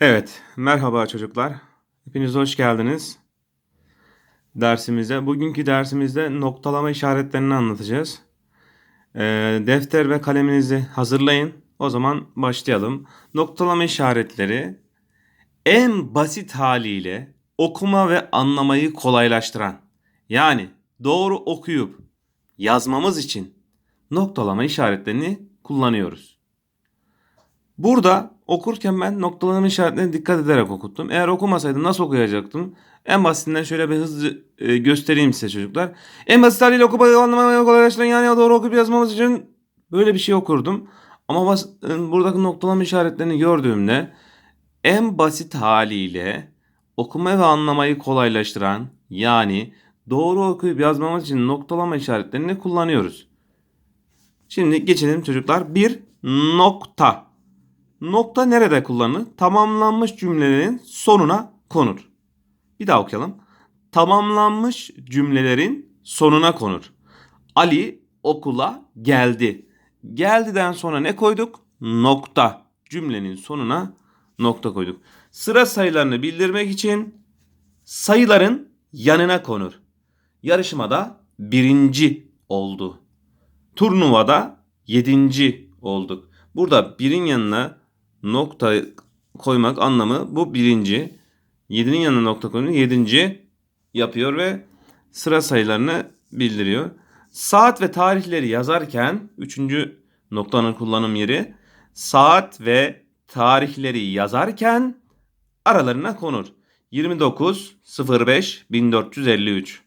Evet, merhaba çocuklar. Hepiniz hoş geldiniz dersimize. Bugünkü dersimizde noktalama işaretlerini anlatacağız. Ee, defter ve kaleminizi hazırlayın. O zaman başlayalım. Noktalama işaretleri en basit haliyle okuma ve anlamayı kolaylaştıran, yani doğru okuyup yazmamız için noktalama işaretlerini kullanıyoruz. Burada okurken ben noktalama işaretlerine dikkat ederek okuttum. Eğer okumasaydım nasıl okuyacaktım? En basitinden şöyle bir hızlı e, göstereyim size çocuklar. En basit haliyle okumayı anlamayı kolaylaştıran yani doğru okuyup yazmamız için böyle bir şey okurdum. Ama bas, e, buradaki noktalama işaretlerini gördüğümde en basit haliyle okuma ve anlamayı kolaylaştıran yani doğru okuyup yazmamız için noktalama işaretlerini kullanıyoruz. Şimdi geçelim çocuklar. Bir nokta. Nokta nerede kullanılır? Tamamlanmış cümlelerin sonuna konur. Bir daha okuyalım. Tamamlanmış cümlelerin sonuna konur. Ali okula geldi. Geldiden sonra ne koyduk? Nokta. Cümlenin sonuna nokta koyduk. Sıra sayılarını bildirmek için sayıların yanına konur. Yarışmada birinci oldu. Turnuvada yedinci olduk. Burada birin yanına nokta koymak anlamı bu birinci. Yedinin yanına nokta koyunca yedinci yapıyor ve sıra sayılarını bildiriyor. Saat ve tarihleri yazarken üçüncü noktanın kullanım yeri saat ve tarihleri yazarken aralarına konur. 29 05 1453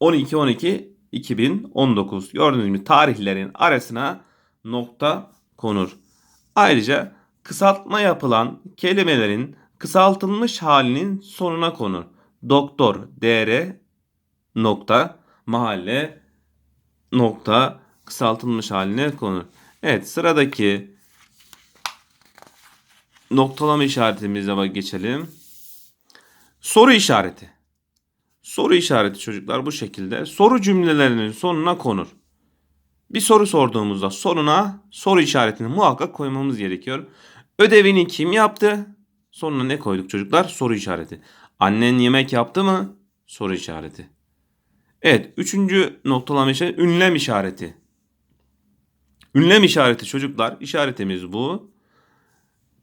12 12 2019 gördüğünüz gibi tarihlerin arasına nokta konur. Ayrıca kısaltma yapılan kelimelerin kısaltılmış halinin sonuna konur. Doktor, dr, nokta, mahalle, nokta, kısaltılmış haline konur. Evet sıradaki noktalama işaretimize geçelim. Soru işareti. Soru işareti çocuklar bu şekilde. Soru cümlelerinin sonuna konur. Bir soru sorduğumuzda sonuna soru işaretini muhakkak koymamız gerekiyor. Ödevini kim yaptı? Sonuna ne koyduk çocuklar? Soru işareti. Annen yemek yaptı mı? Soru işareti. Evet, üçüncü noktalama işareti ünlem işareti. Ünlem işareti çocuklar, işaretimiz bu.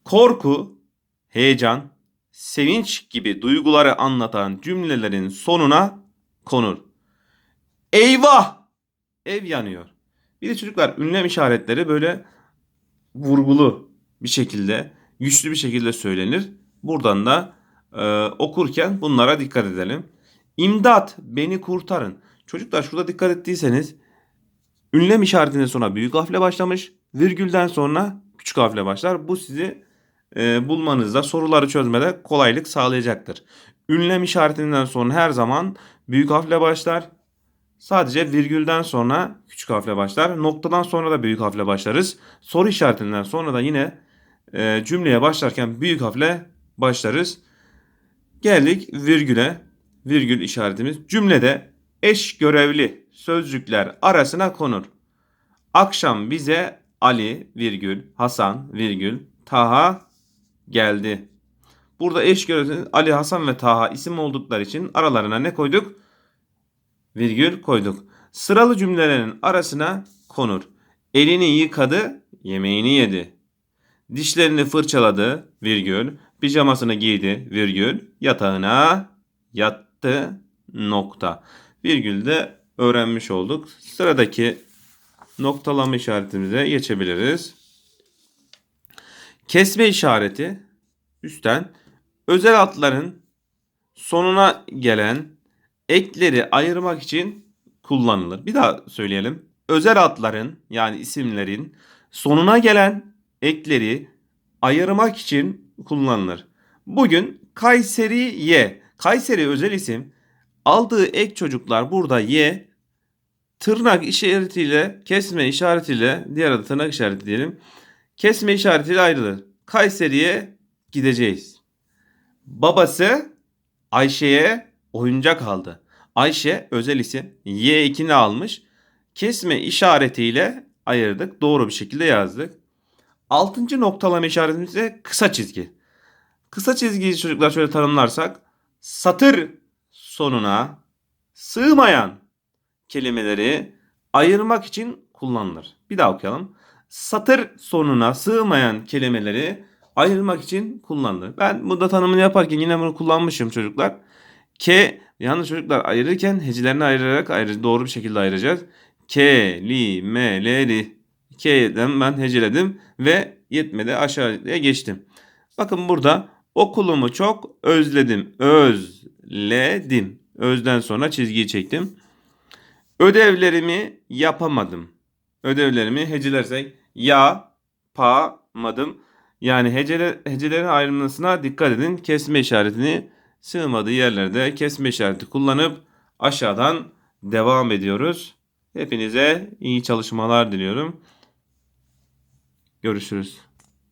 Korku, heyecan, sevinç gibi duyguları anlatan cümlelerin sonuna konur. Eyvah! Ev yanıyor. Bir de çocuklar ünlem işaretleri böyle vurgulu bir şekilde, güçlü bir şekilde söylenir. Buradan da e, okurken bunlara dikkat edelim. İmdat, beni kurtarın. Çocuklar şurada dikkat ettiyseniz ünlem işaretinden sonra büyük harfle başlamış, virgülden sonra küçük harfle başlar. Bu sizi e, bulmanızda, soruları çözmede kolaylık sağlayacaktır. Ünlem işaretinden sonra her zaman büyük harfle başlar. Sadece virgülden sonra küçük harfle başlar. Noktadan sonra da büyük harfle başlarız. Soru işaretinden sonra da yine e, cümleye başlarken büyük harfle başlarız. Geldik virgüle. Virgül işaretimiz cümlede eş görevli sözcükler arasına konur. Akşam bize Ali virgül Hasan virgül Taha geldi. Burada eş görevli Ali, Hasan ve Taha isim oldukları için aralarına ne koyduk? Virgül koyduk. Sıralı cümlelerin arasına konur. Elini yıkadı, yemeğini yedi. Dişlerini fırçaladı, virgül. Pijamasını giydi, virgül. Yatağına yattı, nokta. Virgül de öğrenmiş olduk. Sıradaki noktalama işaretimize geçebiliriz. Kesme işareti üstten özel adların sonuna gelen ekleri ayırmak için kullanılır. Bir daha söyleyelim. Özel adların yani isimlerin sonuna gelen ekleri ayırmak için kullanılır. Bugün Kayseri Y. Kayseri özel isim. Aldığı ek çocuklar burada Y. Tırnak işaretiyle, kesme işaretiyle, diğer adı tırnak işareti diyelim. Kesme işaretiyle ayrılır. Kayseri'ye gideceğiz. Babası Ayşe'ye oyuncak aldı. Ayşe özel isim Y2'ni almış. Kesme işaretiyle ayırdık. Doğru bir şekilde yazdık. Altıncı noktalama işaretimiz ise kısa çizgi. Kısa çizgiyi çocuklar şöyle tanımlarsak satır sonuna sığmayan kelimeleri ayırmak için kullanılır. Bir daha okuyalım. Satır sonuna sığmayan kelimeleri ayırmak için kullanılır. Ben burada tanımını yaparken yine bunu kullanmışım çocuklar. K yalnız çocuklar ayırırken hecelerini ayırarak ayrı, doğru bir şekilde ayıracağız. Kelimeleri K'den ben heceledim ve yetmedi aşağıya geçtim. Bakın burada okulumu çok özledim. Özledim. Özden sonra çizgiyi çektim. Ödevlerimi yapamadım. Ödevlerimi hecelersek yapamadım. Yani hecele, hecelerin ayrılmasına dikkat edin. Kesme işaretini sığmadığı yerlerde kesme işareti kullanıp aşağıdan devam ediyoruz. Hepinize iyi çalışmalar diliyorum. Görüşürüz.